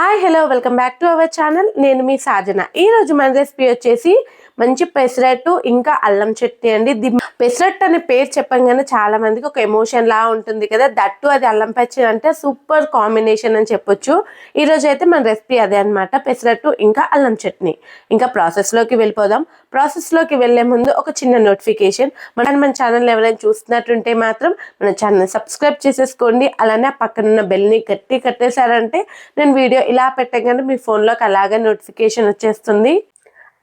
Hi hello welcome back to our channel నేను మీ సాజన. ఈ రోజు మన రెసిపీ వచ్చేసి మంచి పెసరట్టు ఇంకా అల్లం చట్నీ అండి. ది పెసరట్టు అనే పేరు చెప్పంగానే చాలా మందికి ఒక ఎమోషన్ లా ఉంటుంది కదా. దట్టు అది అల్లం పచ్చి అంటే సూపర్ కాంబినేషన్ అని చెప్పొచ్చు. ఈరోజు అయితే మన రెసిపీ అదే అనమాట పెసరట్టు ఇంకా అల్లం చట్నీ. ఇంకా ప్రాసెస్లోకి వెళ్ళిపోదాం. ప్రాసెస్లోకి వెళ్ళే ముందు ఒక చిన్న నోటిఫికేషన్ మన మన ఛానల్ ఎవరైనా చూస్తున్నట్టుంటే మాత్రం మన ఛానల్ సబ్స్క్రైబ్ చేసేసుకోండి. అలానే పక్కన ఉన్న బెల్ని గట్టి కట్టేశారంటే నేను వీడియో ఇలా పెట్టగానే మీ ఫోన్లోకి అలాగే నోటిఫికేషన్ వచ్చేస్తుంది.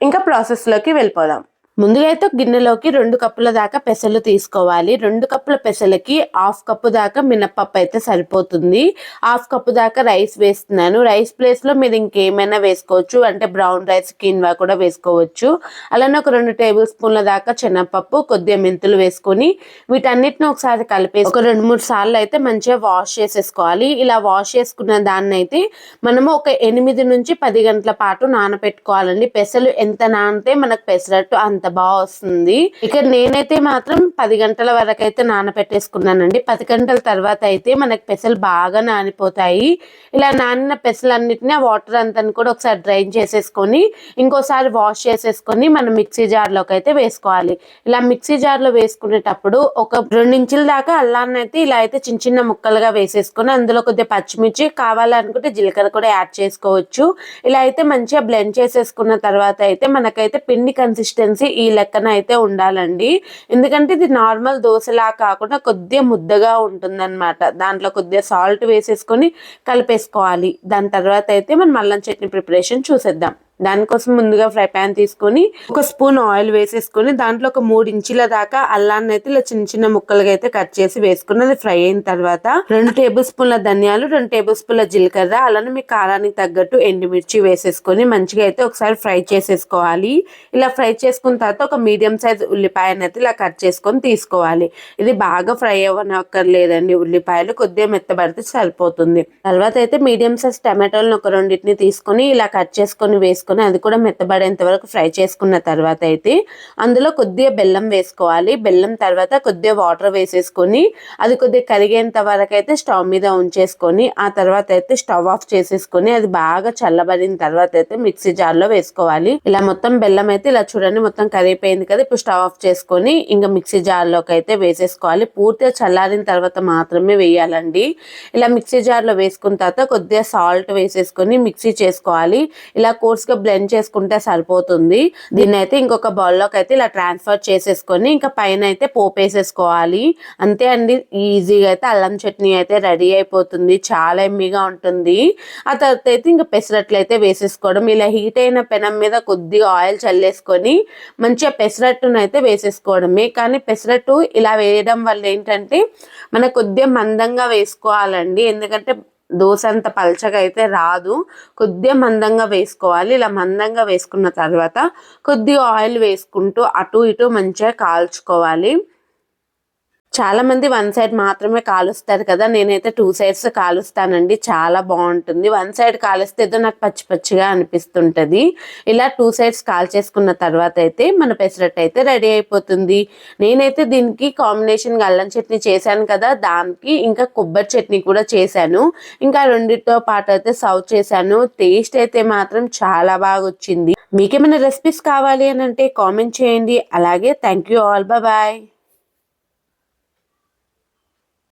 ఇంకా ప్రాసెస్లోకి వెళ్ళిపోదాం. ముందుగా అయితే గిన్నెలోకి రెండు కప్పుల దాకా పెసలు తీసుకోవాలి. రెండు కప్పుల పెసలకి హాఫ్ కప్పు దాకా మినప్పప్పు అయితే సరిపోతుంది. హాఫ్ కప్పు దాకా రైస్ వేస్తున్నాను. రైస్ ప్లేస్లో మీరు ఇంకేమైనా వేసుకోవచ్చు. అంటే బ్రౌన్ రైస్ కిన్వా కూడా వేసుకోవచ్చు. అలానే ఒక రెండు టేబుల్ స్పూన్ల దాకా చిన్నపప్పు కొద్దిగా మెంతులు వేసుకొని వీటన్నిటిని ఒకసారి కలిపేసి ఒక రెండు మూడు సార్లు అయితే మంచిగా వాష్ చేసేసుకోవాలి. ఇలా వాష్ చేసుకున్న దాన్ని అయితే మనము ఒక ఎనిమిది నుంచి పది గంటల పాటు నానబెట్టుకోవాలండి పెసలు ఎంత నానితే మనకు పెసరట్టు అంత బాగా వస్తుంది ఇక నేనైతే మాత్రం పది గంటల వరకు అయితే నానబెట్టేసుకున్నానండి పది గంటల తర్వాత అయితే మనకి పెసలు బాగా నానిపోతాయి. ఇలా నానిన పెసలన్నిటిని ఆ వాటర్ అంతా కూడా ఒకసారి డ్రైన్ చేసేసుకొని ఇంకోసారి వాష్ చేసేసుకొని మనం మిక్సీ జార్లోకి అయితే వేసుకోవాలి. ఇలా మిక్సీ జార్లో వేసుకునేటప్పుడు ఒక రెండు ఇంచుల దాకా అల్లాన్ని అయితే ఇలా అయితే చిన్న చిన్న ముక్కలుగా వేసేసుకొని అందులో కొద్దిగా పచ్చిమిర్చి కావాలనుకుంటే జీలకర్ర కూడా యాడ్ చేసుకోవచ్చు. ఇలా అయితే మంచిగా బ్లెండ్ చేసేసుకున్న తర్వాత అయితే మనకైతే పిండి కన్సిస్టెన్సీ ఈ లెక్కన అయితే ఉండాలండి. ఎందుకంటే ఇది నార్మల్ దోశలా కాకుండా కొద్దిగా ముద్దగా ఉంటుందన్నమాట. దాంట్లో కొద్దిగా సాల్ట్ వేసేసుకొని కలిపేసుకోవాలి. దాని తర్వాత అయితే మనం అల్లం చట్నీ ప్రిపరేషన్ చూసేద్దాం. దానికోసం ముందుగా ఫ్రై ప్యాన్ తీసుకొని ఒక స్పూన్ ఆయిల్ వేసేసుకొని దాంట్లో ఒక మూడు ఇంచుల దాకా అల్లాన్ని అయితే ఇలా చిన్న చిన్న ముక్కలుగా అయితే కట్ చేసి వేసుకుని అది ఫ్రై అయిన తర్వాత రెండు టేబుల్ స్పూన్ల ధనియాలు రెండు టేబుల్ స్పూన్ల జీలకర్ర అలానే మీ కారానికి తగ్గట్టు ఎండుమిర్చి వేసేసుకొని మంచిగా అయితే ఒకసారి ఫ్రై చేసేసుకోవాలి. ఇలా ఫ్రై చేసుకున్న తర్వాత ఒక మీడియం సైజ్ ఉల్లిపాయను అయితే ఇలా కట్ చేసుకొని తీసుకోవాలి. ఇది బాగా ఫ్రై అవ్వనక్కర్లేదండి ఉల్లిపాయలు కొద్దిగా మెత్తబడితే సరిపోతుంది. తర్వాత అయితే మీడియం సైజ్ టమాటోలను ఒక రెండింటిని తీసుకొని ఇలా కట్ చేసుకొని వేసుకొని వేసుకొని అది కూడా మెత్తబడేంత వరకు ఫ్రై చేసుకున్న తర్వాత అయితే అందులో కొద్దిగా బెల్లం వేసుకోవాలి. బెల్లం తర్వాత కొద్దిగా వాటర్ వేసేసుకొని అది కొద్దిగా కరిగేంత వరకు అయితే స్టవ్ మీద ఉంచేసుకొని ఆ తర్వాత అయితే స్టవ్ ఆఫ్ చేసేసుకొని అది బాగా చల్లబడిన తర్వాత అయితే మిక్సీ జార్లో వేసుకోవాలి. ఇలా మొత్తం బెల్లం అయితే ఇలా చూడండి మొత్తం కరిగిపోయింది కదా. ఇప్పుడు స్టవ్ ఆఫ్ చేసుకొని ఇంకా మిక్సీ జార్లోకి అయితే వేసేసుకోవాలి. పూర్తిగా చల్లారిన తర్వాత మాత్రమే వేయాలండి. ఇలా మిక్సీ జార్లో వేసుకున్న తర్వాత కొద్దిగా సాల్ట్ వేసేసుకొని మిక్సీ చేసుకోవాలి. ఇలా కోర్స్గా బ్లెండ్ చేసుకుంటే సరిపోతుంది. దీన్ని అయితే ఇంకొక బౌల్లోకి అయితే ఇలా ట్రాన్స్ఫర్ చేసేసుకొని ఇంకా పైన అయితే పోపు వేసేసుకోవాలి. అంతే అండి ఈజీగా అయితే అల్లం చట్నీ అయితే రెడీ అయిపోతుంది. చాలా ఎమ్మిగా ఉంటుంది. ఆ తర్వాత అయితే ఇంకా పెసరట్లు అయితే వేసేసుకోవడం. ఇలా హీట్ అయిన పెనం మీద కొద్దిగా ఆయిల్ చల్లేసుకొని మంచిగా పెసరట్టును అయితే వేసేసుకోవడమే. కానీ పెసరట్టు ఇలా వేయడం వల్ల ఏంటంటే మనకు కొద్దిగా మందంగా వేసుకోవాలండి. ఎందుకంటే దోశ అంత పలచగా అయితే రాదు. కొద్దిగా మందంగా వేసుకోవాలి. ఇలా మందంగా వేసుకున్న తర్వాత కొద్దిగా ఆయిల్ వేసుకుంటూ అటు ఇటు మంచిగా కాల్చుకోవాలి. చాలా మంది వన్ సైడ్ మాత్రమే కాలుస్తారు కదా నేనైతే టూ సైడ్స్ కాలుస్తానండి. చాలా బాగుంటుంది. వన్ సైడ్ కాలుస్తే ఏదో నాకు పచ్చి పచ్చిగా అనిపిస్తుంటుంది. ఇలా టూ సైడ్స్ కాల్ చేసుకున్న తర్వాత అయితే మన పెసరట్ అయితే రెడీ అయిపోతుంది. నేనైతే దీనికి కాంబినేషన్ అల్లం చట్నీ చేశాను కదా దానికి ఇంకా కొబ్బరి చట్నీ కూడా చేశాను. ఇంకా రెండింటితో పాటు అయితే సర్వ్ చేశాను. టేస్ట్ అయితే మాత్రం చాలా బాగా వచ్చింది. మీకేమైనా రెసిపీస్ కావాలి అని అంటే కామెంట్ చేయండి. అలాగే థ్యాంక్ యూ ఆల్. బాయ్.